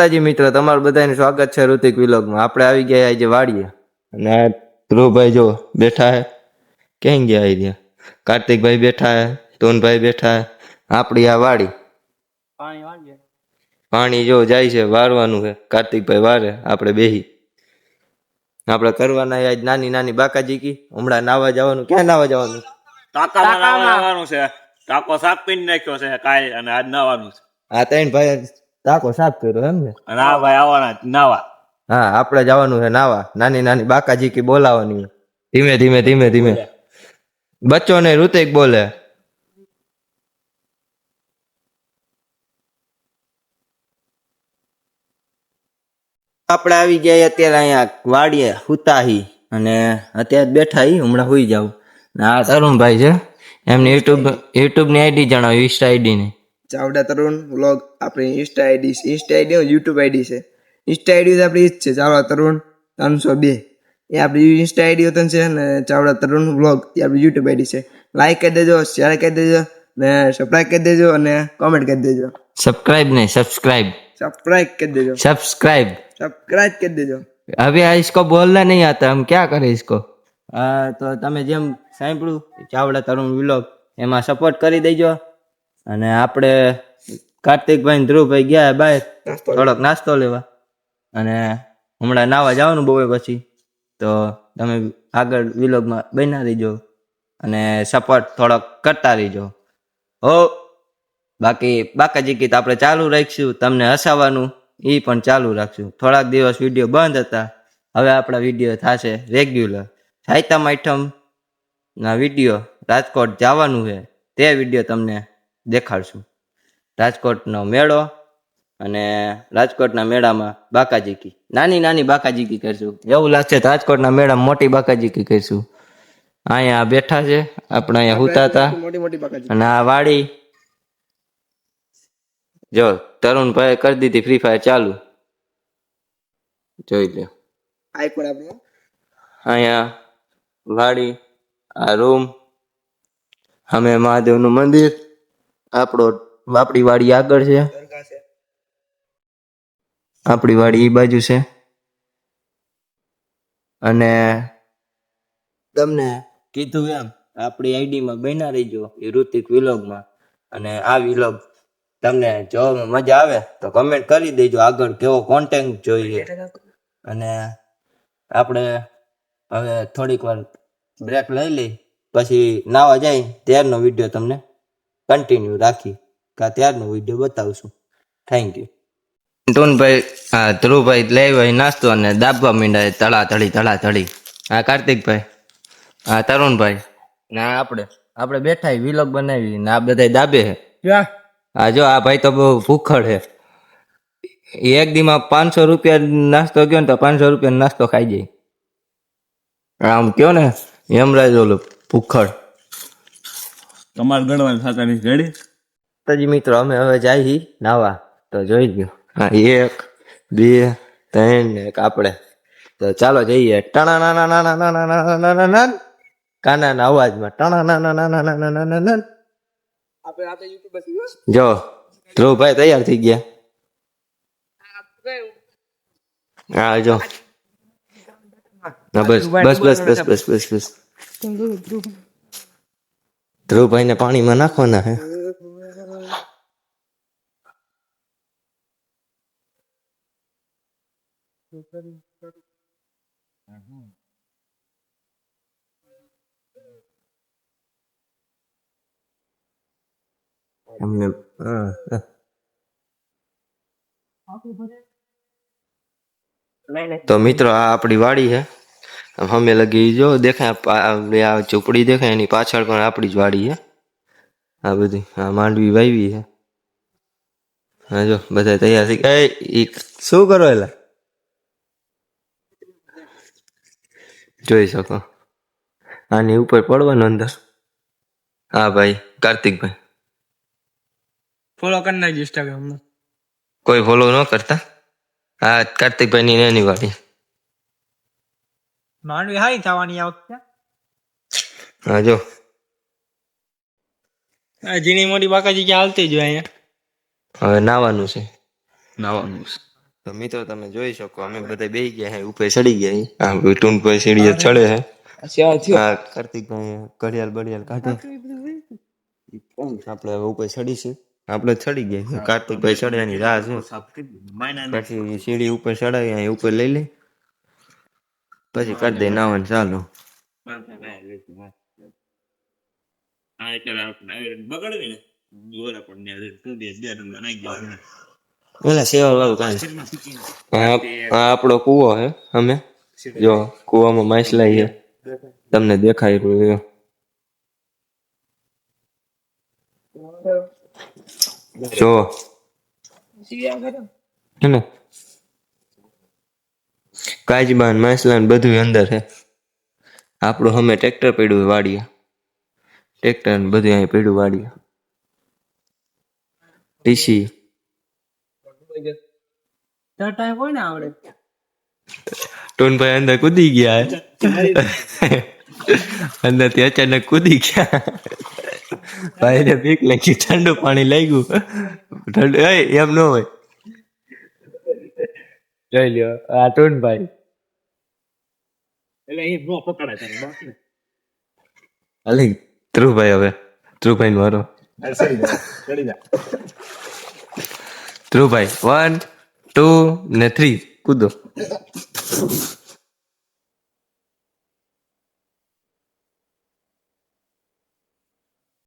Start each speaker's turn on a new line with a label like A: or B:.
A: માતાજી મિત્રો તમારું બધાનું સ્વાગત છે ઋતિક વિલોગમાં. આપણે આવી ગયા આજે વાડીએ. અને ધ્રુવભાઈ જો બેઠા હે. ક્યાં ગયા આવી રહ્યા કાર્તિકભાઈ બેઠા હે ટોનભાઈ બેઠા હે. આપણી આ વાડી.
B: પાણી
A: પાણી જો જાય છે વારવાનું છે. કાર્તિકભાઈ વારે આપણે બેહી. આપણે કરવાના આજ નાની નાની બાકાજી કી. હમણાં નાવા જવાનું. ક્યાં નાવા જવાનું?
C: ટાકા નાવાનું છે. ટાકો સાફ પીને નાખ્યો છે કાલ અને આજ નાવાનું છે.
A: આ ત્રણ ભાઈ ટાંકો સાફ કર્યો એમ ને?
C: અને આ ભાઈ આવવાના નાવા.
A: હા આપણે જવાનું છે નાવા. નાની નાની બાકાજી કી બોલાવાની ધીમે ધીમે ધીમે ધીમે. બચ્ચો ને ઋતિક બોલે. આપણે આવી ગયા અત્યારે અહીંયા વાડીએ હુતાહી. અને અત્યારે બેઠા હી હમણાં હોઈ જાવ આ તરુણભાઈ છે. એમની યુટ્યુબ યુટ્યુબની આઈડી જણાવો ઇન્સ્ટા આઈડી ની
D: ચાવડા તરુણ વ્લોગ આપણી ઇન્સ્ટા આઈડી છે ઇન્સ્ટા આઈડી યુટ્યુબ આઈડી છે ઇન્સ્ટા આઈડી તો આપણી ઈ જ છે ચાવડા તરુણ ત્રણસો બે એ આપણી ઇન્સ્ટા આઈડી હોતન છે અને ચાવડા તરુણ વ્લોગ એ આપણી યુટ્યુબ આઈડી છે લાઈક કરી દેજો શેર કરી દેજો ને સબસ્ક્રાઈબ કરી દેજો અને કોમેન્ટ કરી દેજો
A: સબસ્ક્રાઇબ નહીં સબસ્ક્રાઇબ
D: सब्सक्राइब कर दीजिए
A: सब्सक्राइब
D: सब्सक्राइब कर दीजिए
A: अभी आ इसको बोलना नहीं आता हम क्या करें इसको હા તો તમે જેમ સાંભળ્યું ચાવડા તરુણ વિલોગ એમાં સપોર્ટ કરી દેજો અને આપણે કાર્તિકભાઈ ધ્રુવભાઈ ગયા બાય. થોડોક નાસ્તો લેવા. અને હમણાં નાવા જવાનું બહુ પછી. તો તમે આગળ વિલોગમાં બના રહીજો. અને સપોર્ટ થોડોક કરતા રહીજો. હો. બાકી બાકાજી ગીત આપણે ચાલુ રાખીશું તમને હસાવવાનું એ પણ ચાલુ રાખશું. થોડાક દિવસ વીડિયો બંધ હતા. હવે આપણા વીડિયો થશે રેગ્યુલર સાહિત્યમ આઈટમ ના વીડિયો રાજકોટ જવાનું છે. તે વીડિયો તમને દેખાડશું. રાજકોટનો મેળો અને રાજકોટના મેળામાં બાકાજીકી. નાની નાની બાકાજીકી કરશું. એવું લાગશે રાજકોટના મેળામાં મોટી બાકાજીકી કરશું. અહીંયા બેઠા છે. આપણે અહીંયા હુતા હતા.
D: મોટી મોટી
A: અને આ વાડી જો તરુણભાઈ કરી દીધી ફ્રી ફાયર ચાલુ. જોઈ લો અહીંયા વાડી આ રૂમ અમે મહાદેવનું મંદિર આપણો આપણી વાડી આગળ છે. આપણી વાડી એ બાજુ છે. અને તમને કીધું એમ આપણી આઈડીમાં બન્યા રહીજો એ ઋતિક વિલોગમાં. અને આ વિલોગ તમને જોવામાં મજા આવે તો કમેન્ટ કરી દેજો આગળ કેવો કોન્ટેન્ટ જોઈએ. અને આપણે હવે થોડીક વાર બ્રેક લઈ લઈ પછી નાવા જાય ત્યારનો વીડિયો તમને કન્ટિન્યુ રાખી કા ત્યારનો વીડિયો બતાવશું. થેન્ક યુ ટૂનભાઈ હા ધ્રુવભાઈ લેવાય નાસ્તો અને દાબવા માંડ્યા તળા તળી તળા તળી હા કાર્તિકભાઈ. હા તરુણભાઈ. ના આપણે આપણે બેઠા વિલોગ બનાવી ને આ બધા દાબે છે
D: क्या
A: હા જો આ ભાઈ તો બહુ ભૂખડ છે ઈ એક દીમાં પાંચસો રૂપિયા નાસ્તો ગયો ને તો પાંચસો રૂપિયા નાસ્તો ખાઈ જાય. આમ કયો ને યમરાજ ઓલું ભૂખડ.
C: તમારે ગણવાની થતા નથી રેડી
A: તજી મિત્રો અમે હવે જઈ નાવા. તો જોઈ ગયો હા એક બે ત્રણ એક આપણે. તો ચાલો જઈએ. ટણા ના ના ના ના ના ના ના ના ના કાનાના અવાજમાં ટણા ના ના
D: ના ના ના ના ના
A: જો ધ્રુવભાઈ તૈયાર થઈ ગયા. હા જો. બસ બસ બસ બસ બસ બસ બસ. ધ્રુવભાઈ ને પાણીમાં નાખવાના હે. એમને હા, હા. તો મિત્રો આ આપણી વાડી છે. આમ અમે લગી જો દેખાય આ પા- આપણી આ ઝૂંપડી દેખાય એની પાછળ પણ આપણી જ વાડી છે. આ બધી આ માંડવી વાવી છે. હા જો બધા તૈયાર થઈ ગયા. એ ઈ શું કરો એલા? જોઈ શકો. આની ઉપર પડવાનું અંદર હા ભાઈ કાર્તિકભાઈ.
B: ફોલો કરી નાખજો ઇન્સ્ટાગ્રામ
A: કોઈ ફોલો ન કરતા? હા કાર્તિકભાઈ ની નાની વાળી
B: માંડવી હારી થવાની આ વખતે?
A: હા જો.
B: આ ઝીણી મોટી બાકાજી ક્યાં હાલતી જ હોય અહીંયા?
A: હવે નાવાનું છે.
C: નાવાનું છે.
A: તો મિત્રો તમે જોઈ શકો અમે બધા બેહી ગયા હે ઉપર ચડી ગયા હે. આ ટૂંકભાઈ સીડીએ ચડે હે. આ કાર્તિકભાઈ ઘડિયાળ બડિયાળ કાઢે. આપણે હવે ઉપર ચડીશું આપણે ચડી ગયા છીએ. કાર્તિકભાઈ ચડ્યાની રાહ છે પછી સીડી ઉપર ચડાવી અહીં ઉપર લઈ લે. પછી કરી દે નાવન ચાલો.
C: બગડવી ને. ગોરા પણ બે બે ડંડા નાખી ગયો
A: ઓલા સેવા વાળું કાંઈ. આપણો કૂવો હે, અમે? જો, કૂવામાં માછલાઈ છે. તમને દેખાય રહ્યું. જો. ને? કાજબાન માછલા બધું અંદર છે આપણું અમે ટ્રેક્ટર પડ્યું વાડીએ. ટ્રેક્ટર બધું અહીં પડ્યું વાડીએ. ટીસી.
B: ટાટા હોય ને આવડે.
A: ટોનભાઈ અંદર કૂદી ગયા અંદરથી અચાનક કૂદી ગયા. ભાઈ ને બીક લાગી ઠંડુ પાણી લાગ્યું. ઠંડુ એ એમ ન હોય. જોઈ લ્યો આ ટોનભાઈ.
C: એટલે અહીં નો પકડાય તને
A: અલી ધ્રુવભાઈ હવે ધ્રુવભાઈ નો વારો
C: ચડી જા.
A: ધ્રુવભાઈ વન ટુ ને થ્રી કૂદો.